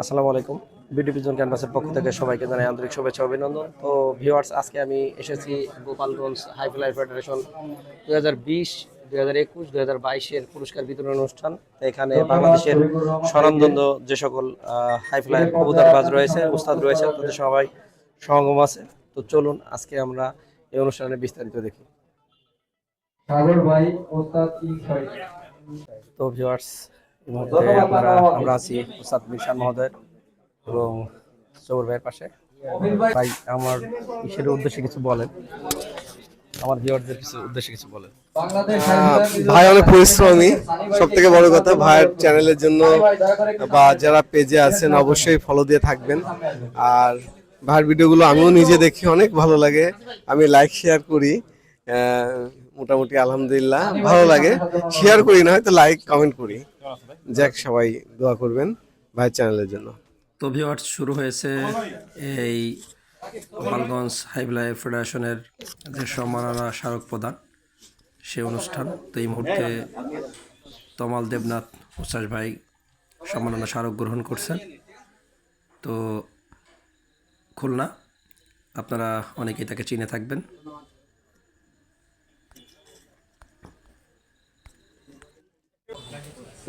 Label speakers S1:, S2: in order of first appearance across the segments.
S1: আসসালামু আলাইকুম। BD vision ক্যানভাসের পক্ষ থেকে সবাইকে জানাই আন্তরিক শুভেচ্ছা অভিনন্দন। তো ভিউয়ার্স আজকে আমি এসেছি গোপালগঞ্জ হাইফ্লাই ফেডারেশন দুই হাজার বিশ দুই হাজার একুশ দুই হাজার বাইশের পুরস্কার বিতরণ অনুষ্ঠান। এখানে বাংলাদেশের স্বনামধন্য যে সকল হাইফ্লাই কবুতরবাজ রয়েছে উস্তাদ রয়েছে তাদের সবাই সমাগম আছে। তো চলুন আজকে আমরা এই অনুষ্ঠানে বিস্তারিত দেখি।
S2: সাগর ভাই ওস্তাদ
S1: তো ভিউয়ার্স এই মুহূর্তে আমরা আমরা আছি উস্তাদ মিশান মহোদয় এবং সৌর ভাইয়ের পাশে।
S2: ভাই
S1: ভাই আমার কিসের উদ্দেশ্যে কিছু বলেন? আমার ভিউয়ারদের কিছু উদ্দেশ্যে কিছু বলেন।
S3: ভাই অনেক পরিশ্রমী। সব থেকে বড় কথা ভাইয়ের চ্যানেলের জন্য বা যারা পেজে আছেন অবশ্যই ফলো দিয়ে থাকবেন। আর ভাইয়ের ভিডিওগুলো আমিও নিজে দেখি অনেক ভালো লাগে। আমি লাইক শেয়ার করি। মোটামুটি আলহামদুলিল্লাহ ভালো লাগে। শেয়ার করি না হয়তো লাইক কমেন্ট করি। যাক, সবাই দোয়া করবেন ভাই চ্যানেলের জন্য।
S1: তো ভিউয়ার্স, শুরু হয়েছে এই গোপালগঞ্জ হাইভলাই ফেডারেশনের যে সম্মাননা স্মারক প্রদান সে অনুষ্ঠান। তো এই মুহূর্তে তমাল দেবনাথ উচ্ছ্বাস ভাই সম্মাননা স্মারক গ্রহণ করছেন। তো খুলনা, আপনারা অনেকেই তাকে চিনে থাকবেন।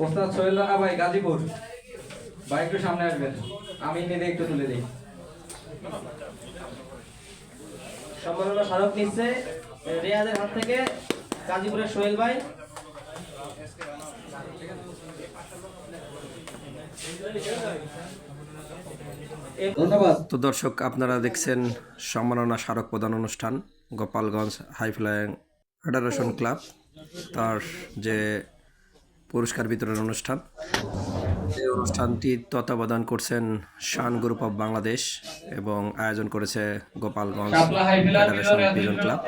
S2: ওস্তাদ সোহেল রানা ভাই গাজীপুর। ভাই একটু সামনে আসবেন। আমি নিজে একটু তুলে দিই।
S4: সম্মাননা স্মারক নিচ্ছে রেয়াজের হাত থেকে গাজীপুরের সোহেল ভাই।
S2: ধন্যবাদ।
S1: তো দর্শক আপনারা দেখছেন সম্মাননা স্মারক প্রদান অনুষ্ঠান গোপালগঞ্জ হাইফ্লাইং ফেডারেশন ক্লাব। তার যে পুরস্কার বিতরণ অনুষ্ঠান। এই অনুষ্ঠানটি তত্ত্বাবধান করছেন শান গ্রুপ অফ বাংলাদেশ এবং আয়োজন করেছে গোপালগঞ্জ ফেডারেশন ক্লাব।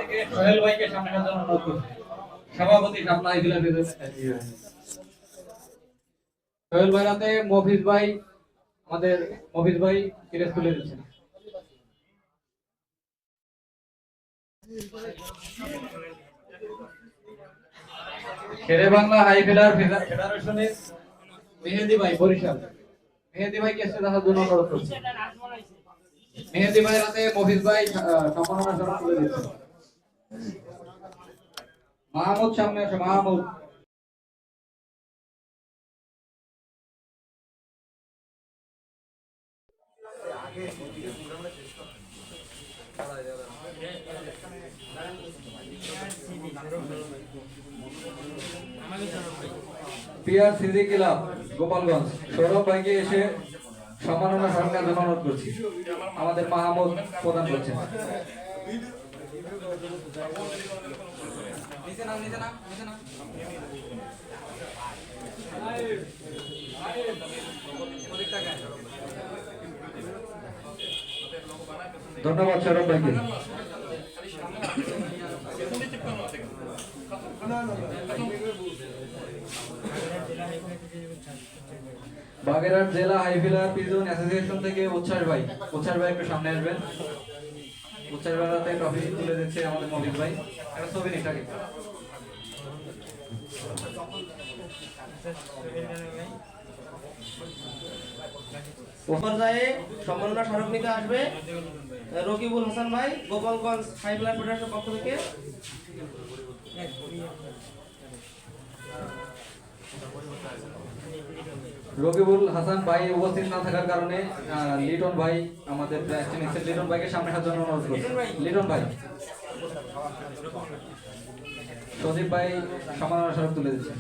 S2: মফিজ ভাই, আমাদের মফিজ ভাই তুলে দিচ্ছেন। শেরে বাংলা হাইফিলার ফেডারেশনের মেহেদি ভাই, বরিশাল। মেহেদি ভাইকে এসে দেখার জন্য অনুরোধ করছি। মেহেদি ভাই রাতে মফিজ ভাই সম্মাননা স্মারক তুলে দিচ্ছেন মাহমুদ সামনে আসো মাহমুদ। পিয়ার সিজি ক্লাব গোপালগঞ্জ। সৌরভ ভাইকে এসে সম্মাননা সরকার জন্য অনুরোধ করছি। আমাদের মাহমুদ প্রদান করছেন। ধন্যবাদ সৌরভ ভাইকে। বাগেরহাট জেলা হাইফিলার পিজন অ্যাসোসিয়েশন থেকে উচ্ছ্বাস ভাই। উচ্ছ্বাস ভাই একটু সামনে আসবেন। উচ্ছ্বাস হাতে ট্রফি তুলে দিচ্ছে আমাদের মবিল ভাই। একটা ছবি নিটাকে
S4: পর্যায়ে সম্মাননা স্মারক নিতে আসবে রকিবুল হাসান ভাই, গোপালগঞ্জ হাইফ্লাই ফেডারেশন পক্ষ থেকে।
S2: রকিবুল হাসান ভাই উপস্থিত না থাকার কারণে লিটন ভাই আমাদের লিটন ভাইকে সামনে জন্য অনুরোধ করছি। লিটন ভাই। সদীপ ভাই সম্মাননা স্মারক তুলে দিচ্ছেন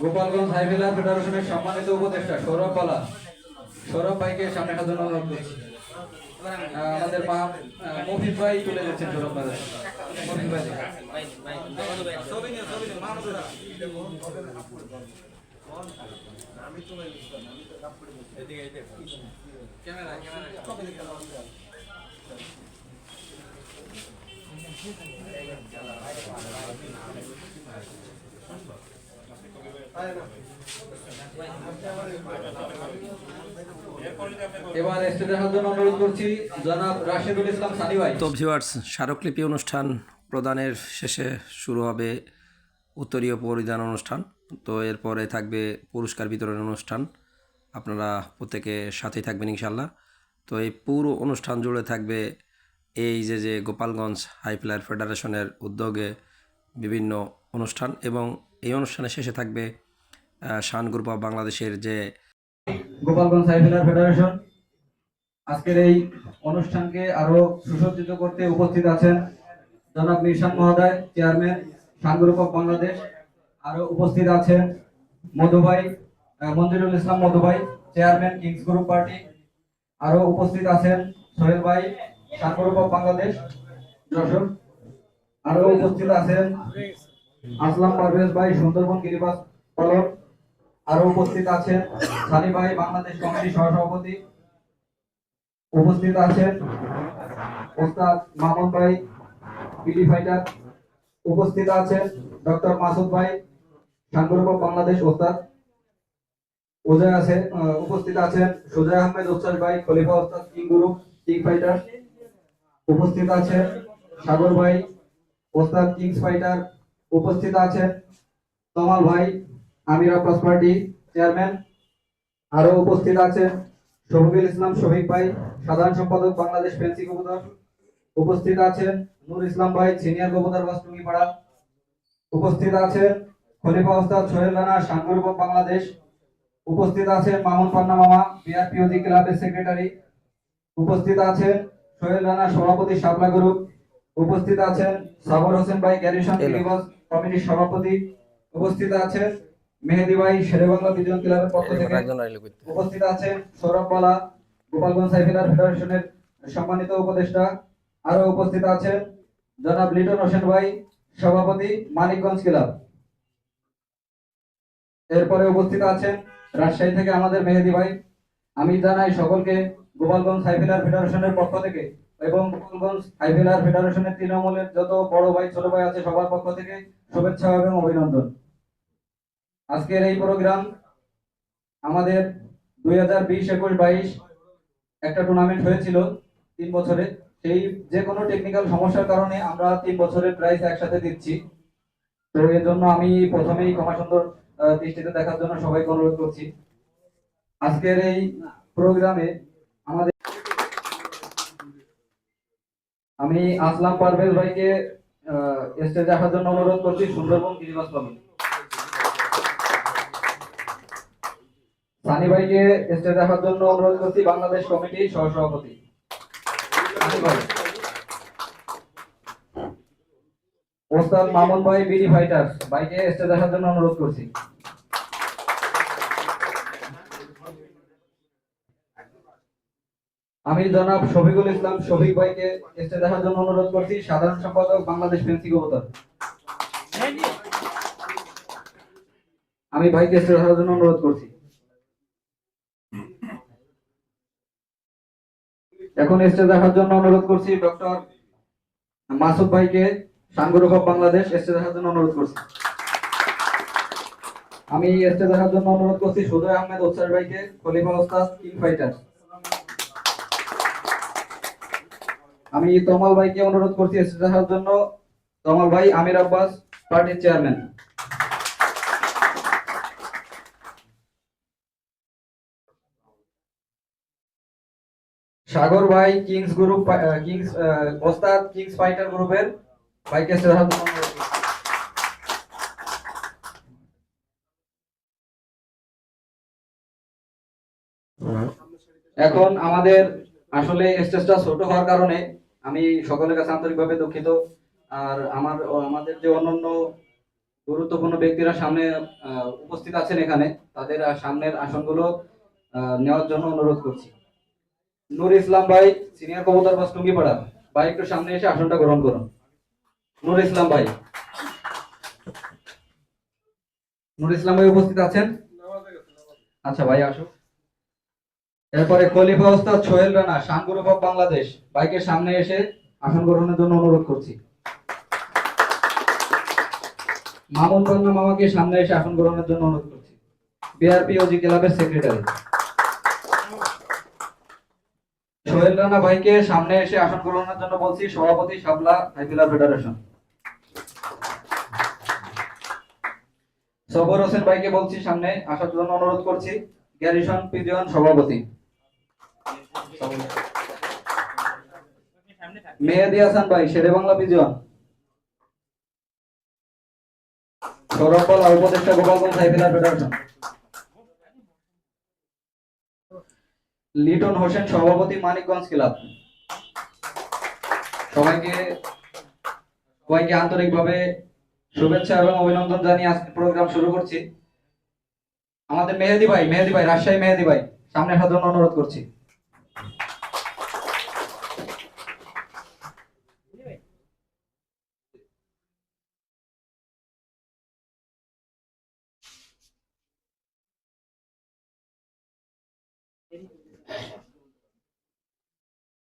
S2: গোপালগঞ্জ হাইভেলা ফেডারেশনের সম্মানিত উপদেষ্টা সৌরভ বালা। সৌরভ ভাইকে সামনে আসার জন্য অনুরোধ করছি আমাদের মা মফিজ ভাই তুলে যাচ্ছেন সৌরভ বালা। মফিজ ভাই।
S1: স্মারকলিপি অনুষ্ঠান প্রদানের শেষে শুরু হবে উত্তরীয় পরিধান অনুষ্ঠান। তো এরপরে থাকবে পুরস্কার বিতরণ অনুষ্ঠান। আপনারা প্রত্যেকে সাথেই থাকবেন ইনশাল্লাহ তো এই পুরো অনুষ্ঠান জুড়ে থাকবে এই যে যে গোপালগঞ্জ হাই প্লেয়ার ফেডারেশনের উদ্যোগে বিভিন্ন অনুষ্ঠান এবং এই অনুষ্ঠানের শেষে থাকবে শান গ্রুপ অফ বাংলাদেশের যে
S2: গোপালগঞ্জ সাইফেলার ফেডারেশন। আজকের এই অনুষ্ঠানকে আরও সুসজ্জিত করতে উপস্থিত আছেন জনাব মিরশান মহোদয়, চেয়ারম্যান সাংগ্রুপ অফ বাংলাদেশ। আরও উপস্থিত আছেন Madhubhai Manjurul Islam Madhubhai chairman Kings group party. আরও উপস্থিত আছেন সোহেল ভাই সাংগ্রুপ অফ বাংলাদেশ। যশোর আরও উপস্থিত আছেন আসলাম পারভেজ ভাই, সুন্দরবন গিরিবাস পালক। আরও উপস্থিত আছেন সানি ভাই, বাংলাদেশ কমিটির সহসভাপতি। উপস্থিত আছেন ওস্তাদ মামুন ভাই পিডি ফাইটার। উপস্থিত আছেন ডক্টর মাসুদ ভাই সাংগরূপ বাংলাদেশ ওস্তাদ। উদয় আছে উপস্থিত আছেন সুজয় আহমেদ উচ্ছ্বাস ভাই, খলিফা ওস্তাদ, কিং গুরু, কিং ফাইটার। উপস্থিত আছেন সাগর ভাই, ওস্তাদ কিংস ফাইটার উপস্থিত আছেন তমাল ভাই, আমিরা প্লাস পার্টি চেয়ারম্যান। আরও উপস্থিত আছেন শফিকুল ইসলাম শফিক ভাই, সাধারণ সম্পাদক, বাংলাদেশ ফেন্সি কবুতর। উপস্থিত আছেন নূর ইসলাম ভাই, সিনিয়র কবুতর বাস টুঙ্গিপাড়া উপস্থিত আছেন খলিফা ওস্তাদ সোহেল রানা সাংগরূপ বাংলাদেশ। উপস্থিত আছেন মামুন পান্না মামা বিআরপিওজি ক্লাবের সেক্রেটারি। উপস্থিত আছেন সোহেল রানা, সভাপতি শাপলা গ্রুপ। উপস্থিত আছেন সাবর হোসেন ভাই গ্যারিসন
S1: এলো।
S2: কমিটির সভাপতি। উপস্থিত আছেন মেহেদি ভাই শেরেবাংলা বিজন ক্লাবের পক্ষ থেকে। উপস্থিত আছেন সৌরভ বালা গোপালগঞ্জ সাইফেলার ফেডারেশনের সম্মানিত উপদেষ্টা। আরও উপস্থিত আছেন জনাব লিটন হোসেন ভাই সভাপতি মানিকগঞ্জ ক্লাব। এরপরে উপস্থিত আছেন রাজশাহী থেকে আমাদের মেহেদি ভাই। আমি জানাই সকলকে গোপালগঞ্জ সাইফেলার ফেডারেশনের পক্ষ থেকে এবং গোপালগঞ্জ সাইফেলার ফেডারেশনের তৃণমূলের যত বড় ভাই, ছোট ভাই আছে, সবার পক্ষ থেকে শুভেচ্ছা এবং অভিনন্দন। আজকের এই প্রোগ্রাম আমাদের দুই হাজার বিশ একুশ বাইশ একটা টুর্নামেন্ট হয়েছিল তিন বছরে। সেই যে কোনো টেকনিক্যাল সমস্যার কারণে আমরা তিন বছরের প্রাইস একসাথে দিচ্ছি। তো এর জন্য আমি প্রথমেই ক্ষমা সুন্দর দৃষ্টিতে দেখার জন্য সবাইকে অনুরোধ করছি। আজকের এই প্রোগ্রামে আমাদের আমি আসলাম পারভেজ ভাইকে স্টেজে আসার জন্য অনুরোধ করছি, সুন্দরবন গিরিবাস পালন সানি ভাইকে স্টেজে আসার জন্য অনুরোধ করছি, বাংলাদেশ কমিটির সহসভাপতি। ওস্তাদ মামুন ভাই, বিডি ফাইটার ভাইকে স্টেজে আসার জন্য অনুরোধ করছি। আমি জনাব শফিকুল ইসলাম, শফিক ভাইকে স্টেজে দেখার জন্য অনুরোধ করছি। সাধারণ সম্পাদক, বাংলাদেশ ফেন্সি কবুতর আমি ভাইকে স্টেজে আসার জন্য অনুরোধ করছি। এখন স্টেজ দেখার জন্য অনুরোধ করছি ডক্টর মাসুদ ভাইকে সাংগরূপ অফ বাংলাদেশ স্টেজ দেখার জন্য অনুরোধ করছি। আমি স্টেজ দেখার জন্য অনুরোধ করছি সুজয় আহমেদ ওস্তাদ ভাইকে, খলিফা ওস্তাদ, কিং ফাইটার। আমি তমাল ভাইকে অনুরোধ করছি স্টেজ জন্য। তমাল ভাই আমির আব্বাস পার্টির চেয়ারম্যান। সাগর ভাই কিংস গ্রুপ কিংস ওস্তাদ কিংস ফাইটার গ্রুপের ভাইকে স্টেজ জন্য এখন আমাদের আসলে স্টেজটা ছোট হওয়ার কারণে আমি সকলের কাছে আন্তরিকভাবে দুঃখিত। আর আমার আমাদের যে অন্যান্য গুরুত্বপূর্ণ ব্যক্তিরা সামনে উপস্থিত আছেন এখানে, তাদের সামনের আসনগুলো নেওয়ার জন্য অনুরোধ করছি। নূর ইসলাম ভাই, সিনিয়র কবুতর বাস টুঙ্গিপাড়া ভাই, একটু সামনে এসে আসনটা গ্রহণ করুন। নূর ইসলাম ভাই। নূর ইসলাম ভাই উপস্থিত আছেন? আচ্ছা ভাই আসো এরপরে খলিফা ওস্তাদ সোহেল রানা শান অফ বাংলাদেশ, বাইকের সামনে এসে আসন গ্রহণের জন্য অনুরোধ করছি। মামুন পান্না মামাকে সামনে এসে আসন গ্রহণের জন্য অনুরোধ করছি। B R P O G ক্লাবের সেক্রেটারি সোহেল রানা ভাইকে সামনে এসে আসন গ্রহণের জন্য বলছি, সভাপতি শাপলা হাইফিলার ফেডারেশন। সবর হোসেন ভাইকে বলছি, সামনে আসার জন্য অনুরোধ করছি। গ্যারিসন পিজিয়ন সভাপতি। মেহেদি হাসান ভাই, শেরে বাংলা পিজিয়ন সৌরভ বলা উপদেষ্টা Gopalganj high flyer federation Liton Hossain, সভাপতি মানিকগঞ্জ ক্লাব। সবাইকে সবাইকে আন্তরিকভাবে শুভেচ্ছা এবং অভিনন্দন জানিয়ে আজকে প্রোগ্রাম শুরু করছি। আমাদের মেহেদি ভাই মেহেদি ভাই, রাজশাহী মেহেদি ভাই, সামনে সাধারণ অনুরোধ করছি।